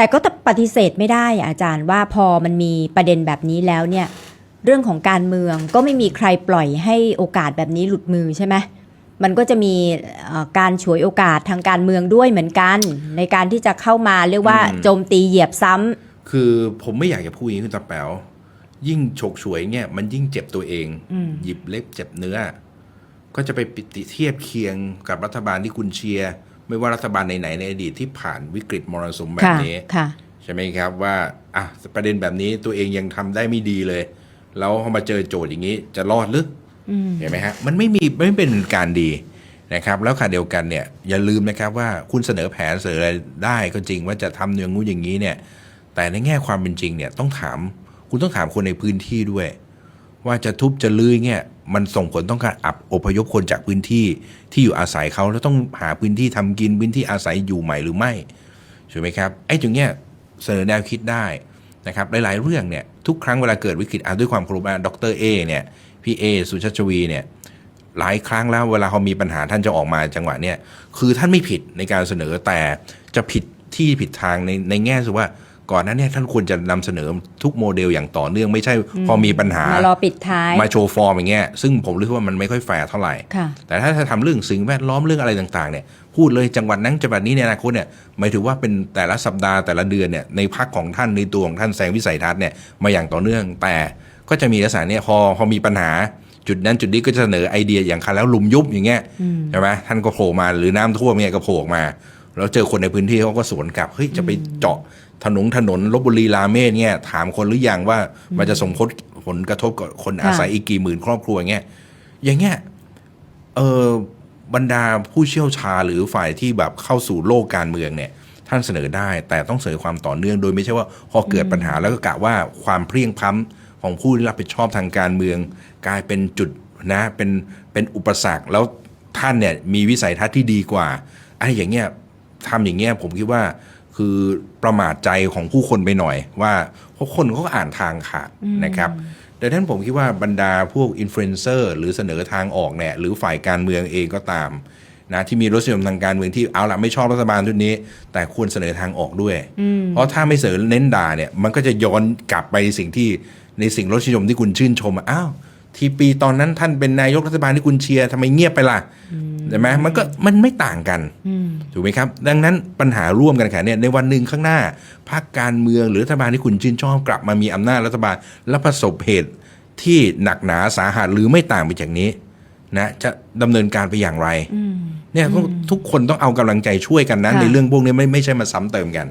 แต่ก็ปฏิเสธไม่ได้อะอาจารย์ว่าพอมันมีประเด็นแบบนี้แล้วเนี่ย เรื่องของการเมืองก็ไม่มีใครปล่อยให้โอกาสแบบนี้หลุดมือใช่ไหมมันก็จะมีเอ่อการฉวยโอกาสทางการเมืองด้วยเหมือนกัน ในการที่จะเข้ามาเรียกว่าอืมโจมตีเหยียบซ้ำคือผมไม่อยากจะพูดอย่างนี้คุณตาแป๋วยิ่งฉกฉวยเนี่ยมันยิ่งเจ็บตัวเองอืมหยิบเล็บเจ็บเนื้อ ก็จะไปปิติเทียบเคียงกับรัฐบาลที่คุณเชียร์ ไม่ว่ารัฐบาลไหนๆในอดีตที่ผ่านวิกฤตมรสุมแบบค่ะนี้ค่ะใช่ไหมครับว่าอะประเด็นแบบนี้ตัวเองยังทำได้ไม่ดีเลย แล้วพอมาเจอโจทย์อย่างนี้จะรอดหรืออืมเห็นไหมฮะมันไม่มีไม่เป็นการดีนะครับ แล้วค่ะเดียวกันเนี่ยอย่าลืมนะครับว่าคุณเสนอแผนเสนออะไรได้ก็จริงว่าจะทำอย่างงู้นอย่างนี้เนี่ย แต่ในแง่ความเป็นจริงเนี่ยต้องถาม คุณต้องถามคนในพื้นที่ด้วย ว่าจะทุบจะลื้อเนี่ย มันส่งผลต้องการอับอพยพคนจากพื้นที่ที่อยู่อาศัยเขาแล้วต้องหาพื้นที่ทำกินพื้นที่อาศัยอยู่ใหม่หรือไม่ใช่ไหมครับไอ้ตรงเนี้ยเสนอแนวคิดได้นะครับหลายๆเรื่องเนี่ยทุกครั้งเวลาเกิดวิกฤตอะด้วยความเคารพนะดรเอเนี่ยพี่เอสุชาชวีเนี่ยหลายครั้งแล้วเวลาเขามีปัญหาท่านจะออกมาจังหวะเนี้ยคือท่านไม่ผิดในการเสนอแต่จะผิดที่ผิดทางในในแง่สุว่า ก่อนหนั้นเนี่ยท่านควรจะนำเสนอทุกโมเดลอย่างต่อเนื่องไม่ใช่พอมีปัญหามารอปิดท้ายมาโชว์ฟอร์มอย่างเงี้ยซึ่งผมรู้สึกว่ามันไม่ค่อยแฟร์เท่าไหร่ค่ะแต่ถ้าจะทำเรื่องสิ่งแวดล้อมเรื่องอะไรต่างๆเนี่ยพูดเลยจังหวัดนั้นจังหวัดนี้ในอนาคตเนี่ยหมายถึงว่าเป็นแต่ละสัปดาห์แต่ละเดือนเนี่ยในพักของท่านในตัวของท่านแสงวิสัยทัศน์เนี่ยมาอย่างต่อเนื่อง แต่ก็จะมีลักษณะเนี่ยพอพอมีปัญหาจุดนั้นจุดนี้ก็จะเสนอไอเดียอย่างคันแล้วลุมยุบอย่างเงี้ยใช่ไหมท่านก็โผล่มาหรือน้ำท่วมเนี่ยก็โผล่ออกมา แล้วเจอคนในพื้นที่เขาก็สวนกลับเฮ้ยจะไปเจาะถนนถนนลบบุรีราเมศเนี่ยถามคนหรือยังว่ามันจะส่งผลผลกระทบกับคนอาศัยอีกกี่หมื่นครอบครัวอย่างเงี้ยอย่างเงี้ยเออบรรดาผู้เชี่ยวชาญหรือฝ่ายที่แบบเข้าสู่โลกการเมืองเนี่ยท่านเสนอได้ แต่ต้องเสนอความต่อเนื่องโดยไม่ใช่ว่าพอเกิดปัญหาแล้วก็กะว่าความเพรียงพล้ำของผู้ที่รับผิดชอบทางการเมือง กลายเป็นจุดนะเป็นเป็นอุปสรรคแล้วท่านเนี่ยมีวิสัยทัศน์ที่ดีกว่าไอ้อย่างเงี้ย ทำอย่างเงี้ยผมคิดว่าคือประมาทใจของผู้คนไปหน่อย ว่าเพราะคนเขาก็อ่านทางขาดนะครับดังนั้นผมคิดว่าบรรดาพวกอินฟลูเอนเซอร์หรือเสนอทางออกเนี่ยหรือฝ่ายการเมืองเองก็ตามนะที่มีรสนิยมทางการเมืองที่เอาละไม่ชอบรัฐบาลชุดนี้ แต่ควรเสนอทางออกด้วย เพราะถ้าไม่เสนอเน้นด่าเนี่ยมันก็จะย้อนกลับไปสิ่งที่ในสิ่งรสนิยมที่คุณชื่นชมอะอ้าว ที่ปีตอนนั้นท่านเป็นนายกรัฐบาลที่คุณเชียร์ทำไมเงียบไปล่ะใช่ไหมมันก็มันไม่ต่างกันถูกไหมครับ ดังนั้นปัญหาร่วมกันค่ะเนี่ยในวันหนึ่งข้างหน้าพรรคการเมืองหรือรัฐบาลที่คุณชื่นชอบกลับมามีอำนาจรัฐบาลและประสบเหตุที่หนักหนาสาหัสหรือไม่ต่างไปจากนี้นะจะดำเนินการไปอย่างไรเนี่ยทุกทุกคนต้องเอากำลังใจช่วยกันนะค่ะในเรื่องพวกนี้ไม่ไม่ใช่มาซ้ำเติมกัน